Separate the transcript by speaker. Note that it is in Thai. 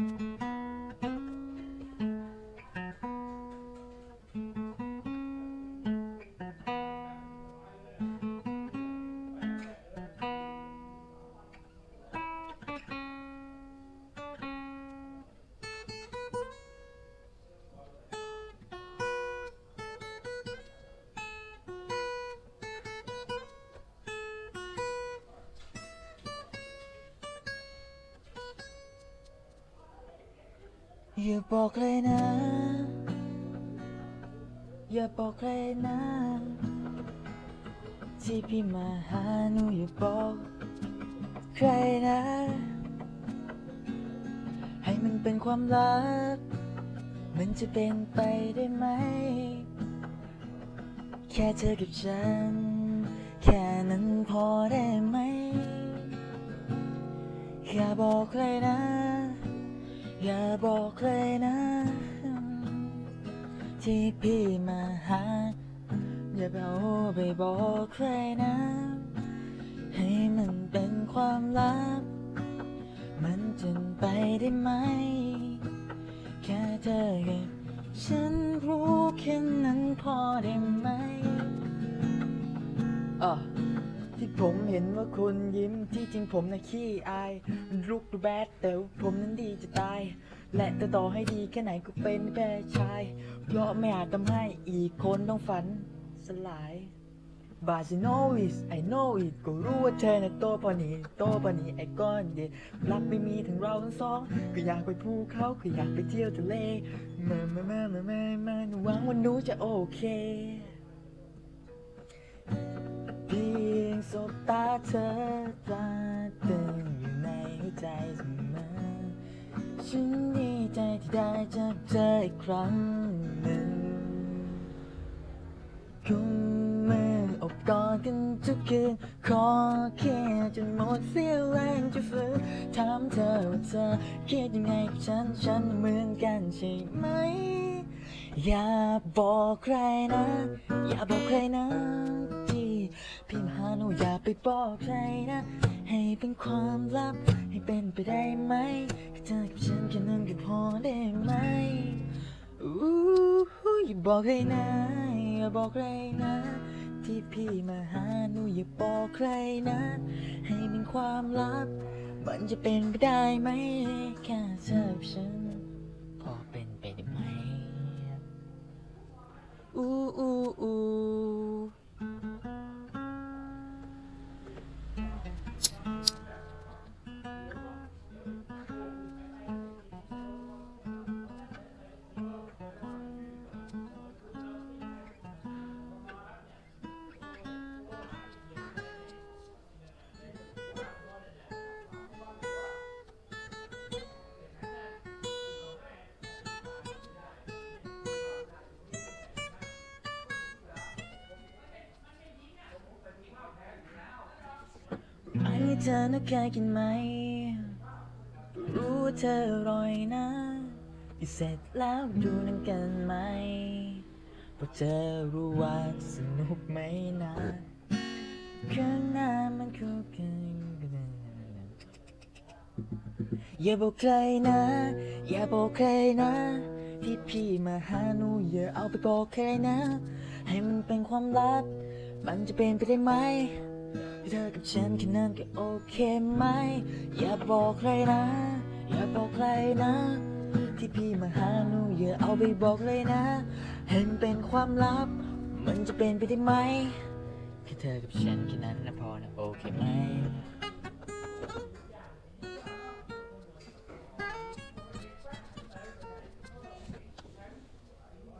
Speaker 1: Thank you. อย่าบอกเลยนะ อย่าบอกเลยนะ ที่พี่มาหาหนูอย่าบอก ใครนะ ให้มันเป็นความลับ มันจะเป็นไปได้ไหม แค่เธอกับฉัน แค่นั้นพอได้ไหม อย่าบอกเลยนะ อย่าบอกเลยนะ ที่พี่มาหา อย่าไปเอาไปบอกใครนะ ให้มันเป็นความลับ มันจะไปได้ไหม แค่เธอกับฉันรู้แค่นั้นพอได้ไหมอะที่ ผมเห็นว่าคุณยิ้มที่จริงผมนะขี้อายลุกดูแบดแต่ว่าผมนั้นดีจะตาย และจะต่อให้ดีแค่ไหนก็เป็นแค่ชาย เพราะไม่อาจทำให้อีกคนต้องฝันสลาย บาซิโนวิส I know it ก็รู้ว่าเธอน่ะโตปานีโตปานีไอ้ก้อนเด็ดรักไม่มีถึงเราทั้งสอง ก็อยากไปภูเขาก็อยากไปเที่ยวทะเลมามามามามามาหนูหวังว่าหนูจะโอเค ตาเธอตราตึงอยู่ในหัวใจเสมอ ฉันดีใจที่ได้เจอเธออีกครั้งหนึ่งกุมมืออบกอดกันทุกคืน ขอแค่จนหมดเสียแรงจะฝืนถามเธอว่าเธอคิดยังไงกับฉัน ฉันเหมือนกันใช่ไหม อย่าบอกใครนะ อย่าบอกใครนะ พี่มาหาหนูอย่าไปบอกใครนะ ให้เป็นความลับ ให้เป็นไปได้ไหมแค่เธอกับฉันแค่นั้นก็พอได้ไหมอู้อย่าบอกใครนะ อย่าบอกใครนะ ที่พี่มาหาหนูอย่าบอกใครนะ ให้เป็นความลับ มันจะเป็นไปได้ไหมแค่เธอกับฉันพอเป็นไปได้ไหมอู้อู้อู้ ที่เธอน่ะเคยกินไหม รู้ว่าเธออร่อยนะอีเสร็จแล้วดูนั่นกันไหมเพราะเธอรู้ว่าสนุกไหมนะข้างหน้ามันคู่กันอย่าบอกใครนะ อย่าบอกใครนะ ที่พี่มาหาหนูอย่าเอาไปบอกใครนะ ให้มันเป็นความลับ มันจะเป็นไปได้ไหม เธอกับฉันแค่นั้นก็โอเคไหม อย่าบอกใครนะ อย่าบอกใครนะ ที่พี่มาหาหนูอย่าเอาไปบอกเลยนะ เห็นเป็นความลับ มันจะเป็นไปได้ไหมแค่เธอกับฉันแค่นั้นนะพอนะโอเคไหม